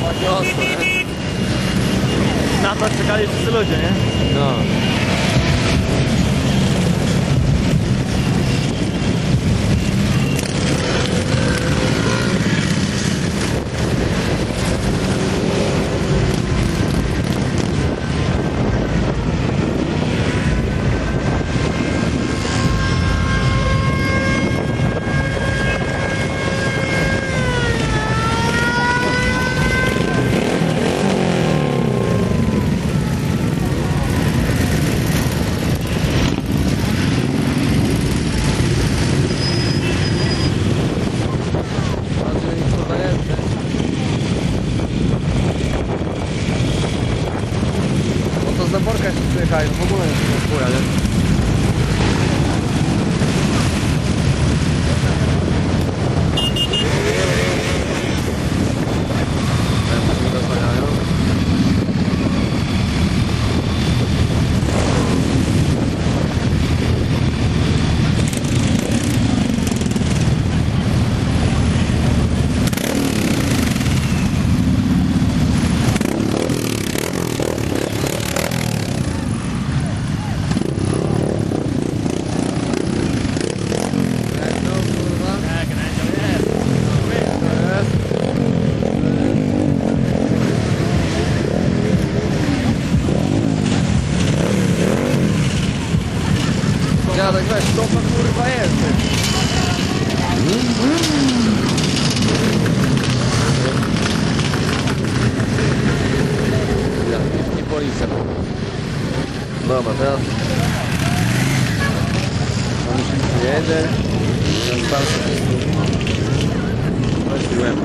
Prosto, nie? Na to czekali wszyscy ludzie, nie? No. Znaczy, kurwa, jest, nie? Zaborka jeszcze przyjechali, no w ogóle nie się chuja? Teraz mi zasłaniają. Jak to, kurwa? Tak, jest. Jest. Dziadek weź, to to kurwa jest. Ja, nie, policja. Dobra, teraz... On już nic nie jedzie. Ten pan sobie... Weź.